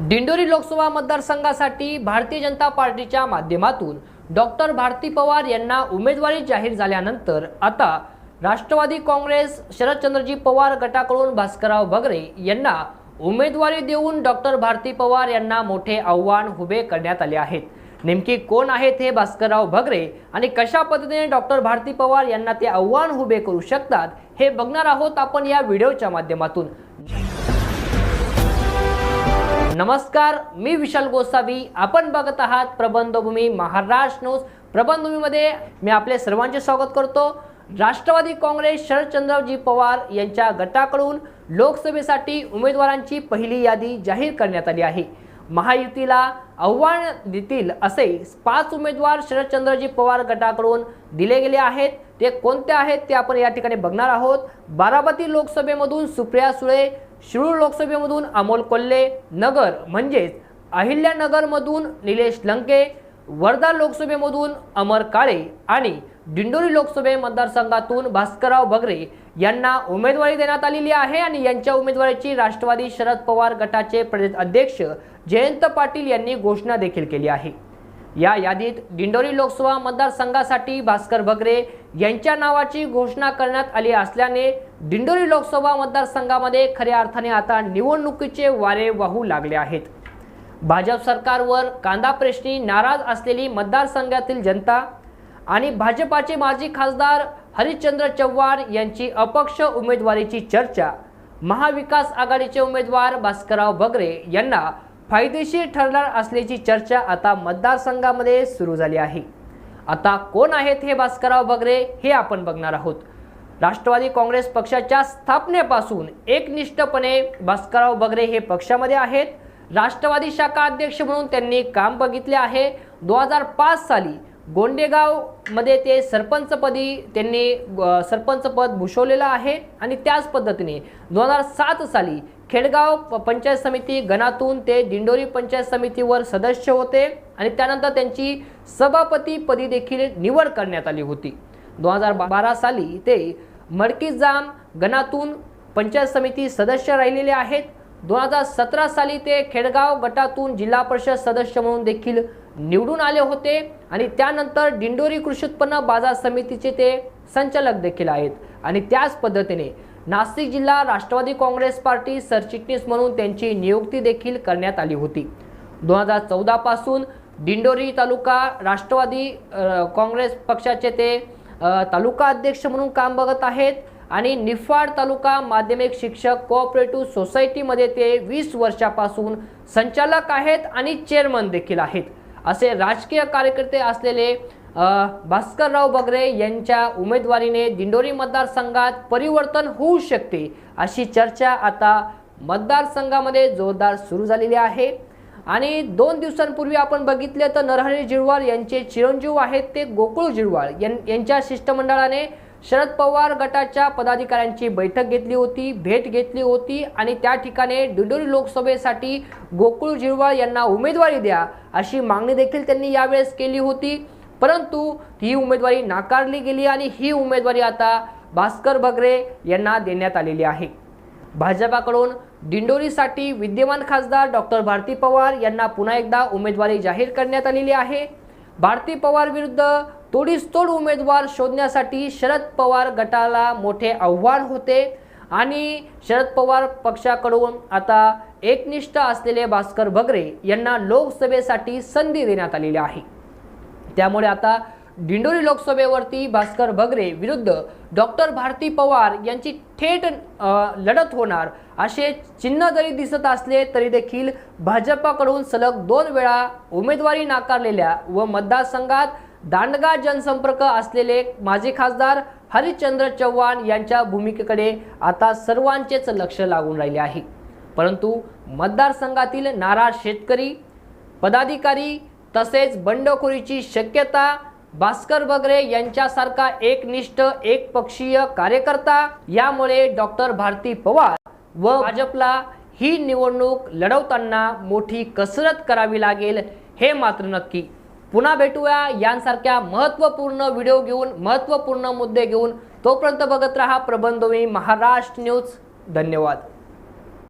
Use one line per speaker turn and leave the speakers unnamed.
दिंडोरी लोकसभा मतदारसंघासाठी भारतीय जनता पार्टीच्या माध्यमातून डॉक्टर भारती पवार यांना उमेदवारी जाहीर झाल्यानंतर आता राष्ट्रवादी काँग्रेस शरदचंद्रजी पवार गटाकडून भास्करराव बगरे यांना उमेदवारी देऊन डॉक्टर भारती पवार यांना मोठे आव्हान उभे करण्यात आले आहेत. नेमकी कोण आहेत हे भास्करराव भगरे आणि कशा पद्धतीने डॉक्टर भारती पवार यांना ते आव्हान उभे करू शकतात हे बघणार आहोत आपण या व्हिडिओच्या माध्यमातून. नमस्कार मी विशाल गोसावी. आपण बघत आहात प्रबंधभूमी महाराष्ट्र न्यूज. प्रबंधभूमीमध्ये मी आपले सर्वांचे स्वागत करतो. राष्ट्रवादी काँग्रेस शरदचंद्रजी पवार यांच्या गटाकडून लोकसभेसाठी उमेदवारांची पहिली यादी जाहीर करण्यात आली आहे. महायुतीला आव्हान देतील असे पाच उमेदवार शरदचंद्रजी पवार गटाकडून दिले गेले आहेत. ते कोणते आहेत ते आपण या ठिकाणी बघणार आहोत. बारामती लोकसभेमधून सुप्रिया सुळे शिरूर लोकसभेमधून अमोल कोल्हे नगर म्हणजेच अहिल्यानगरमधून निलेश लंके वर्धा लोकसभेमधून अमर काळे आणि दिंडोरी लोकसभे मतदारसंघातून भास्करराव बगरे यांना उमेदवारी देण्यात आलेली आहे आणि यांच्या उमेदवारीची राष्ट्रवादी शरद पवार गटाचे प्रदेश अध्यक्ष जयंत पाटील यांनी घोषणा देखील केली आहे. या यादीत दिंडोरी लोकसभा मतदारसंघासाठी भास्कर बगरे यांच्या नावाची घोषणा करण्यात आली असल्याने दिंडोरी लोकसभा मतदारसंघामध्ये खऱ्या अर्थाने आता निवडणुकीचे वारे वाहू लागले आहेत. भाजप सरकारवर कांदा प्रश्नी नाराज असलेली मतदारसंघातील जनता आणि भाजपाचे माजी खासदार हरिश्चंद्र चव्हाण यांची अपक्ष उमेदवारीची चर्चा महाविकास आघाडीचे उमेदवार भास्करराव बगरे यांना फायदेशीर ठरणार असल्याची चर्चा आता मतदारसंघामध्ये सुरू झाली आहे. आता कोण आहेत हे भास्करराव बगरे हे आपण बघणार आहोत. राष्ट्रवादी काँग्रेस पक्षाच्या स्थापनेपासून एकनिष्ठपणे भास्करराव बगरे हे पक्षामध्ये आहेत. राष्ट्रवादी शाखा अध्यक्ष म्हणून त्यांनी काम बघितले आहे. दोन हजार पाच साली गोंडेगावमध्ये ते सरपंचपदी त्यांनी सरपंचपद भूषवलेलं आहे आणि त्याच पद्धतीने दोन हजार सात साली खेडगाव प- पंचायत समिती गणातून ते दिंडोरी पंचायत समितीवर सदस्य होते आणि त्यानंतर त्यांची सभापतीपदी देखील निवड करण्यात आली होती. दोन हजार बारा साली ते मडकीजाम गणातून पंचायत समिती सदस्य राहिलेले आहेत. दोन हजार सतरा साली ते खेडगाव गटातून जिल्हा परिषद सदस्य म्हणून देखील निवडून आले होते आणि त्यानंतर दिंडोरी कृषी उत्पन्न बाजार समितीचे ते संचालक देखील आहेत. आणि त्याच पद्धतीने नाशिक जिल्हा राष्ट्रवादी काँग्रेस पार्टी सरचिटणीस म्हणून त्यांची नियुक्ती देखील करण्यात आली होती. दोन हजार चौदापासून दिंडोरी तालुका राष्ट्रवादी काँग्रेस पक्षाचे ते तालुका अध्यक्ष म्हणून काम बघत आहेत आणि निफाड तालुका माध्यमिक शिक्षक कोऑपरेटिव्ह सोसायटीमध्ये ते वीस वर्षापासून संचालक आहेत आणि चेअरमन देखील आहेत. असे राजकीय कार्यकर्ते असलेले भास्करराव बगरे यांच्या उमेदवारीने दिंडोरी मतदारसंघात परिवर्तन होऊ शकते अशी चर्चा आता मतदारसंघामध्ये जोरदार सुरू झालेली आहे. आणि दोन दिवसांपूर्वी आपण बघितले तर नरहरी जिरवाळ यांचे चिरंजीव आहेत ते गोकुळ जिरवाळ यां यांच्या शिष्टमंडळाने शरद पवार गटाच्या पदाधिकाऱ्यांची बैठक घेतली होती भेट घेतली होती आणि त्या ठिकाणी डिंडोरी लोकसभेसाठी गोकुळ जिरवाळ यांना उमेदवारी द्या अशी मागणी देखील त्यांनी यावेळेस केली होती. परंतु ही उमेदवारी नाकारली गेली आणि ही उमेदवारी आता भास्कर बगरे यांना देण्यात आलेली आहे. भाजपाकडून दिंडोरीसाठी विद्यमान खासदार डॉक्टर भारती पवार यांना पुन्हा एकदा उमेदवारी जाहीर करण्यात आलेली आहे. भारती पवार विरुद्ध तोडीसतोड उमेदवार शोधण्यासाठी शरद पवार गटाला मोठे आव्हान होते आणि शरद पवार पक्षाकडून आता एकनिष्ठ असलेले भास्कर बगरे यांना लोकसभेसाठी संधी देण्यात आलेली आहे. त्यामुळे आता दिंडोरी लोकसभेवरती भास्कर बगरे विरुद्ध डॉक्टर भारती पवार यांची थेट लढत होणार. असे चिन्ह जरी दिसत असले तरी देखील भाजपाकडून सलग दोन वेळा उमेदवारी नाकारलेल्या व मतदारसंघात दांडगा जनसंपर्क असलेले माजी खासदार हरिश्चंद्र चव्हाण यांच्या भूमिकेकडे आता सर्वांचेच लक्ष लागून राहिले आहे. परंतु मतदारसंघातील नाराज शेतकरी पदाधिकारी तसेच बंडखोरीची शक्यता भास्कर बगरे यांच्यासारखा एकनिष्ठ एकपक्षीय कार्यकर्ता यामुळे डॉक्टर भारती पवार व भाजपला ही निवडणूक लढवताना मोठी कसरत करावी लागेल हे मात्र नक्की. पुन्हा भेटूया यांसारख्या महत्त्वपूर्ण व्हिडिओ घेऊन महत्त्वपूर्ण मुद्दे घेऊन. तोपर्यंत बघत राहा प्रबंधवी महाराष्ट्र न्यूज. धन्यवाद.